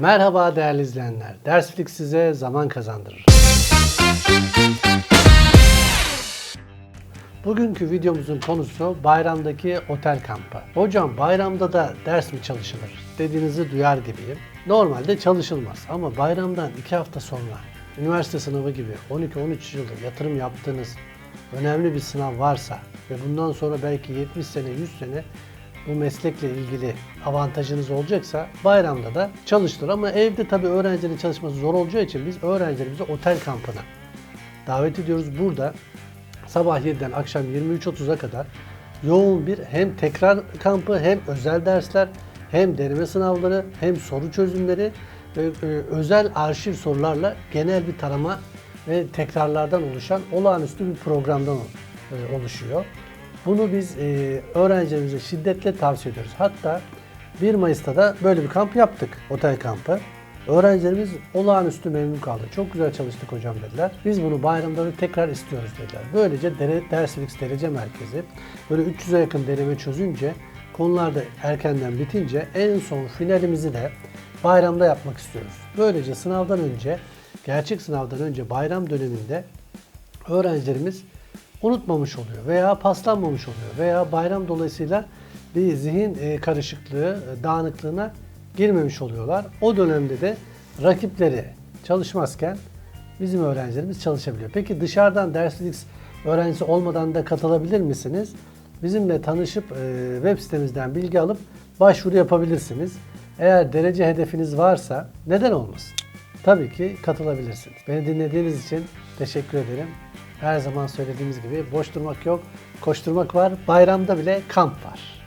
Merhaba değerli izleyenler. Dersflix size zaman kazandırır. Bugünkü videomuzun konusu bayramdaki otel kampı. Hocam bayramda da ders mi çalışılır dediğinizi duyar gibiyim. Normalde çalışılmaz ama bayramdan 2 hafta sonra üniversite sınavı gibi 12-13 yıldır yatırım yaptığınız önemli bir sınav varsa ve bundan sonra belki 70 sene 100 sene bu meslekle ilgili avantajınız olacaksa bayramda da çalıştır. Ama evde tabii öğrencilerin çalışması zor olacağı için biz öğrencilerimizi otel kampına davet ediyoruz. Burada sabah 7'den akşam 23.30'a kadar yoğun bir hem tekrar kampı hem özel dersler hem deneme sınavları hem soru çözümleri e, özel arşiv sorularla genel bir tarama ve tekrarlardan oluşan olağanüstü bir programdan e, oluşuyor. Bunu biz e, öğrencilerimize şiddetle tavsiye ediyoruz. Hatta 1 Mayıs'ta da böyle bir kamp yaptık, otel kampı. Öğrencilerimiz olağanüstü memnun kaldı. Çok güzel çalıştık hocam dediler. Biz bunu bayramda da tekrar istiyoruz dediler. Böylece dere, Dersfix Derece Merkezi böyle 300'e yakın deneme çözünce konular da erkenden bitince en son finalimizi de bayramda yapmak istiyoruz. Böylece sınavdan önce, gerçek sınavdan önce bayram döneminde öğrencilerimiz unutmamış oluyor veya paslanmamış oluyor veya bayram dolayısıyla bir zihin e, karışıklığı, e, dağınıklığına girmemiş oluyorlar. O dönemde de rakipleri çalışmazken bizim öğrencilerimiz çalışabiliyor. Peki dışarıdan Dersflix öğrencisi olmadan da katılabilir misiniz? Bizimle tanışıp e, web sitemizden bilgi alıp başvuru yapabilirsiniz. Eğer derece hedefiniz varsa neden olmasın? Tabii ki katılabilirsiniz. Beni dinlediğiniz için teşekkür ederim. Her zaman söylediğimiz gibi boş durmak yok, koşturmak var. Bayramda bile kamp var.